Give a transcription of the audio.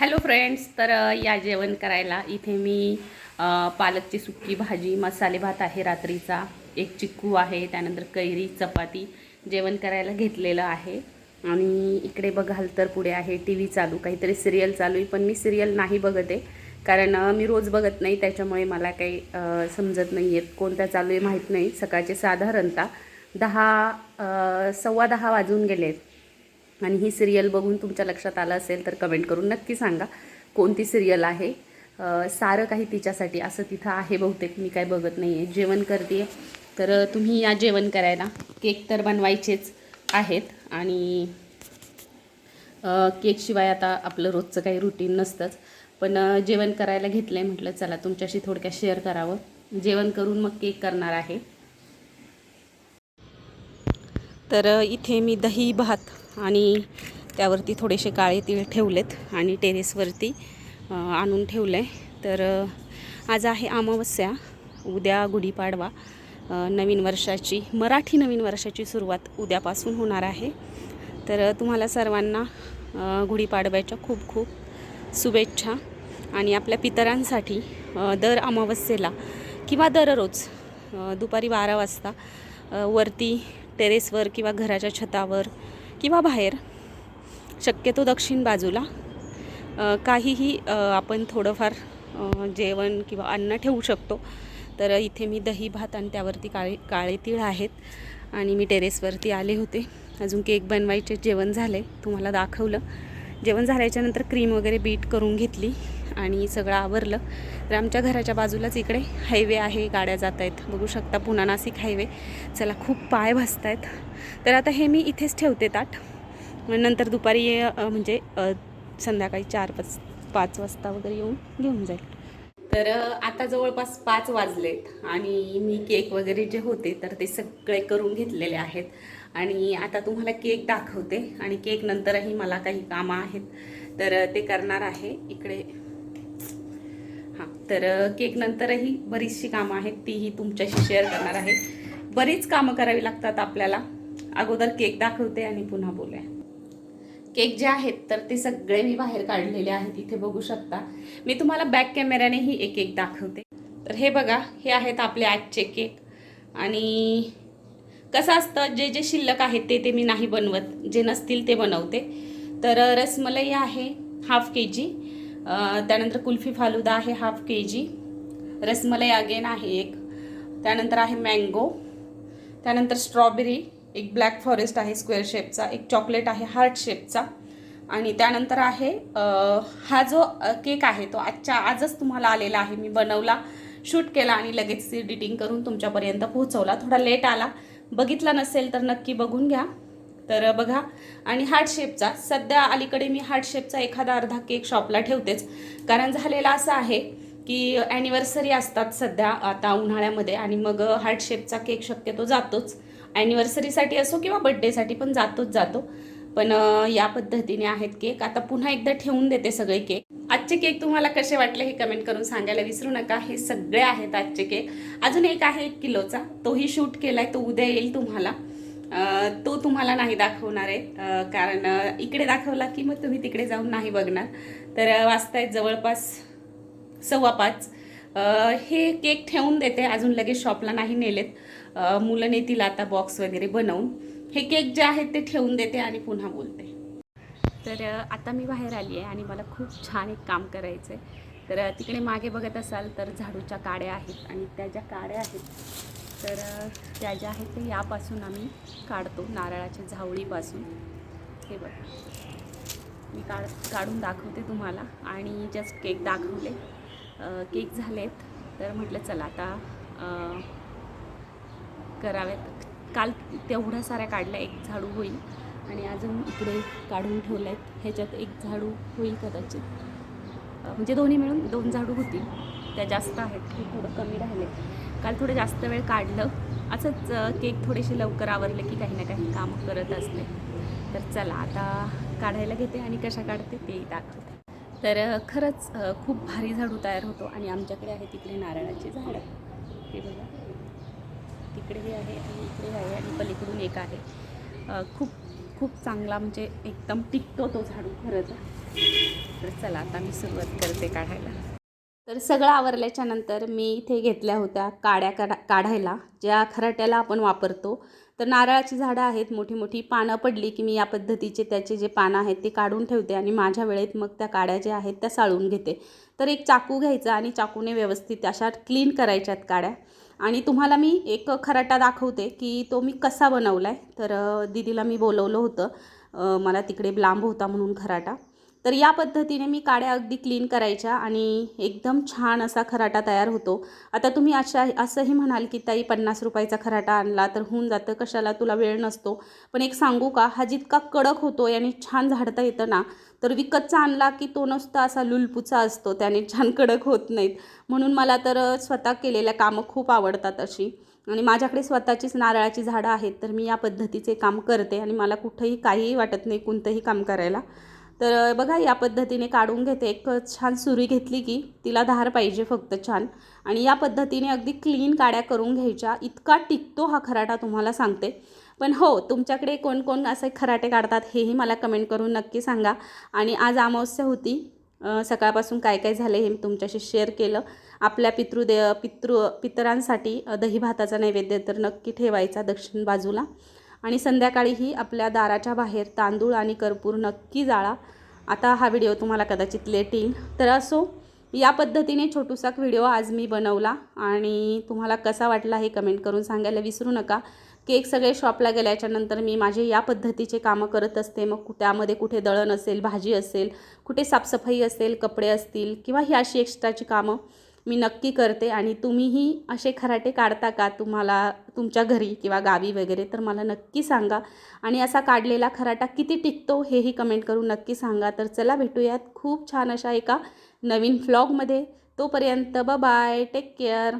Hello friends तर या जेवण करायला इथे मी पालकची सुक्की भाजी मसाले भात आहे रात्रीचा एक चिक्कू आहे त्यानंतर कैरी चपाती जेवण करायला घेतलेलं आहे. आणि इकडे बघाल तर पुढे आहे टी व्ही चालू काहीतरी सिरियल चालू आहे पण मी सिरियल नाही बघत. आहे कारण मी रोज बघत नाही त्याच्यामुळे मला काही समजत नाही आहेत कोणत्या चालू आहे माहीत नाही. सकाळचे साधारणतः दहा सव्वा दहा वाजून गेले आहेत आणि ही सिरियल बघून तुमच्या लक्षात आलं असेल तर कमेंट करून नक्की सांगा. कोणती सिरियल आहे? सारं काही तिच्यासाठी असं तिथं आहे बहुतेक मी काय बघत नाही आहे जेवण करते तर तुम्ही या जेवण करायला. केक तर बनवायचेच आहेत आणि केकशिवाय आता आपलं रोजचं काही रुटीन नसतंच. पण जेवण करायला घेतलं आहे म्हटलं चला तुमच्याशी थोडक्यात शेअर करावं. जेवण करून मग केक करणार आहे. तर इथे मी दही भात आणि त्यावरती थोडेसे काळे तीळ ठेवलेत आणि टेरेसवरती आणून ठेवलं आहे तर आज आहे अमावस्या उद्या गुढीपाडवा नवीन वर्षाची मराठी नवीन वर्षाची सुरुवात उद्यापासून होणार आहे. तर तुम्हाला सर्वांना गुढीपाडव्याच्या खूप खूप शुभेच्छा आणि आपल्या पितरांसाठी दर अमावस्येला किंवा दररोज दुपारी बारा वाजता वरती टेरेसवर किंवा घराच्या छतावर किंवा बाहेर. शक्यतो दक्षिण बाजूला. काहीही आपण थोडंफार जेवण किंवा अन्न ठेवू शकतो. तर इथे मी दही भात आणि त्यावरती काळे काळे तीळ आहेत. आणि मी टेरेसवरती आले होते. अजून केक बनवायचे जेवण झाले. तुम्हाला दाखवलं. जेवण झाल्याच्यानंतर क्रीम वगैरे बीट करून घेतली आणि सगळं आवरलं. तर आमच्या घराच्या बाजूलाच इकडे हायवे आहे गाड्या जात आहेत बघू शकता पुन्हा नाशिक हायवे चला खूप पाय भासत आहेत तर आता हे मी इथेच ठेवते ताट. नंतर दुपारी म्हणजे संध्याकाळी चार पाच पाच वाजता वगैरे येऊन घेऊन जाईल. तर आता जवळपास पाच वाजलेत आणि मी केक वगैरे जे होते तर ते सगळे करून घेतलेले आहेत. आणि आता तुम्हाला केक दाखवते आणि केक नंतरही मला काही कामं आहेत. तर ते करणार आहे. इकडे. हां तर केक नंतरही बरीचशी कामं आहेत तीही तुमच्याशी शेअर करणार आहे. बरीच कामं करावी लागतात आपल्याला. अगोदर केक दाखवते आणि पुन्हा बोलूया. केक जे आहेत तर ते सगळे मी बाहेर काढलेले आहेत. इथे बघू शकता. मी तुम्हाला बॅक कॅमेऱ्यानेही एक एक दाखवते. तर हे बघा हे आहेत आपले आजचे केक. आणि कसं असतं जे जे शिल्लक आहेत ते ते मी नाही बनवत. जे नसतील ते बनवते. तर रसमलई रसमलाई आहे हाफ के जी त्यानंतर कुल्फी फालुदा आहे half K G rasmalai again आहे एक. त्यानंतर आहे मँगो त्यानंतर स्ट्रॉबेरी एक ब्लॅक फॉरेस्ट आहे स्क्वेअर शेपचा एक चॉकलेट आहे हार्ट शेपचा आणि त्यानंतर आहे हा जो केक आहे तो आजच्या आजच तुम्हाला आलेला आहे. मी बनवला शूट केला आणि लगेच एडिटिंग करून तुमच्यापर्यंत पोहोचवला. थोडा लेट आला. बघितला नसेल तर नक्की बघून घ्या. तर बघा. आणि हार्ट शेपचा सध्या अलीकडे मी हार्ट शेपचा एखादा अर्धा केक शॉपला ठेवतेच. कारण झालेलं असं आहे की ॲनिव्हर्सरी असतात सध्या आता उन्हाळ्यामध्ये. आणि मग हार्ट शेपचा केक शक्यतो जातोच. ॲनिव्हर्सरीसाठी असो किंवा बड्डेसाठी पण जातोच जातो. पण या पद्धतीने आहेत केक. आता पुन्हा एकदा ठेवून देते सगळे केक. आजचे केक तुम्हाला कसे वाटले हे कमेंट करून सांगायला विसरू नका. हे सगळे आहेत आजचे केक. अजून एक आहे एक किलोचा. तोही शूट केलाय. तो उद्या येईल तुम्हाला. तो तुम्हाला नाही दाखवणार आहे. कारण इकडे दाखवला की मग तुम्ही तिकडे जाऊन नाही बघणार. तर अ, वाजतायत जवळपास सव्वा पाच. हे केक ठेवून देते. अजून लगेच शॉपला नाही नेलेत. मुलं नेतील आता बॉक्स वगैरे बनवून हे केक जे आहेत ते ठेवून देते आणि पुन्हा बोलते. तर आता मी बाहेर आली आहे आणि मला खूप छान एक काम करायचं आहे तर तिकडे मागे बघत असाल तर झाडूच्या काड्या आहेत आणि त्या ज्या काड्या आहेत तर त्या ज्या आहेत ते यापासून आम्ही काढतो नारळाच्या झावळीपासून. हे बघा. मी काढ काढून दाखवते तुम्हाला आणि जस्ट केक दाखवले केक झालेत. तर म्हटलं चला आता कराव्यात काल तेवढ्या साऱ्या काढल्या एक झाडू होईल. आणि अजून इकडे काढून ठेवल्या आहेत ह्याच्यात एक झाडू होईल कदाचित. म्हणजे दोन्ही मिळून दोन झाडू होतील. त्या जास्त आहेत हे थोडं कमी राहिले. काल थोडं जास्त वेळ काढलं. असंच केक थोडेसे लवकर आवरले की काही ना काही कामं करत असले. तर चला आता काढायला घेते आणि कशा काढते ते दाखवते. तर खरंच खूप भारी झाडू तयार होतो आणि आमच्याकडे आहे तिकडे नारळाची झाडं. हे बघा. तिकडे हे आहे आणि इकडे आहे आणि पलीकडून एक आहे. खूप खूप चांगला म्हणजे एकदम टिकतो तो झाडू खरंच तर चला आता मी सुरुवात करते काढायला. तर सगळं आवरल्याच्या नंतर मी इथे घेतल्या होत्या काड्या काढा काढायला ज्या खराट्याला आपण वापरतो. तर नारळाची झाडं आहेत मोठी मोठी पानं पडली की मी या पद्धतीचे त्याचे जे पानं आहेत ते काढून ठेवते आणि माझ्या वेळेत मग त्या काड्या ज्या आहेत त्या साळून घेते. तर एक चाकू घ्यायचा आणि चाकूने व्यवस्थित अशा क्लीन करायच्यात काड्या. आणि तुम्हाला मी एक खराटा दाखवते की तो मी कसा बनवला आहे तर दिदीला दीदीला मी बोलवलं होतं. मला तिकडे लांब होता म्हणून खराटा. तर या पद्धतीने मी काड्या अगदी क्लीन करायच्या आणि एकदम छान असा खराटा तयार होतो. आता तुम्ही अशा असंही म्हणाल की ताई पन्नास रुपयाचा खराटा आणला तर होऊन जातं कशाला? तुला वेळ नसतो. पण एक सांगू का? हा जितका कडक होतो आणि छान झाडता येतं ना तर विकतचा आणला की तो नुसता असा लुलपुचा असतो त्याने छान कडक होत नाहीत. म्हणून मला तर स्वतः केलेल्या कामं खूप आवडतात अशी. आणि माझ्याकडे स्वतःचीच नारळाची झाडं आहेत तर मी या पद्धतीचे काम करते आणि मला कुठंही काहीही वाटत नाही कोणतंही काम करायला. तर बघा या पद्धतीने काढून घेते. एक छान सुरी घेतली की तिला धार पाहिजे फक्त छान. आणि या पद्धतीने अगदी क्लीन काड्या करून घ्यायच्या. इतका टिकतो हा खराटा तुम्हाला सांगते. पण हो तुमच्याकडे कोण कोण असे खराटे काढतात हेही मला कमेंट करून नक्की सांगा. आणि आज अमावस्या होती. सकाळपासून काय काय झालं हे मी तुमच्याशी शेअर केलं. आपल्या पितृदे पितृ पितरांसाठी दही भाताचा नैवेद्य तर नक्की ठेवायचा दक्षिण बाजूला. आणि संध्याकाळीही आपल्या दाराच्या बाहेर तांदूळ आणि कर्पूर नक्की जाळा. आता हा व्हिडिओ तुम्हाला कदाचित लेट येईल. तर असो या पद्धतीने छोटूसा व्हिडिओ आज मी बनवला आणि तुम्हाला कसा वाटला हे कमेंट करून सांगायला विसरू नका. केक सगळे शॉपला गेल्याच्यानंतर मी माझे या पद्धतीचे कामं करत असते. मग कु- त्यामध्ये कुठे दळण असेल भाजी असेल कुठे साफसफाई असेल कपडे असतील किंवा ही अशी एक्स्ट्राची कामं मी नक्की करते आणि तुम्हीही असे खराटे काढता का तुम्हाला तुमच्या घरी किंवा गावी वगैरे तर मला नक्की सांगा. आणि असा काढलेला खराटा किती टिकतो हेही कमेंट करून नक्की सांगा. तर चला भेटूयात. खूप छान अशा एका नवीन फ्लॉगमध्ये तोपर्यंत ब बाय टेक केअर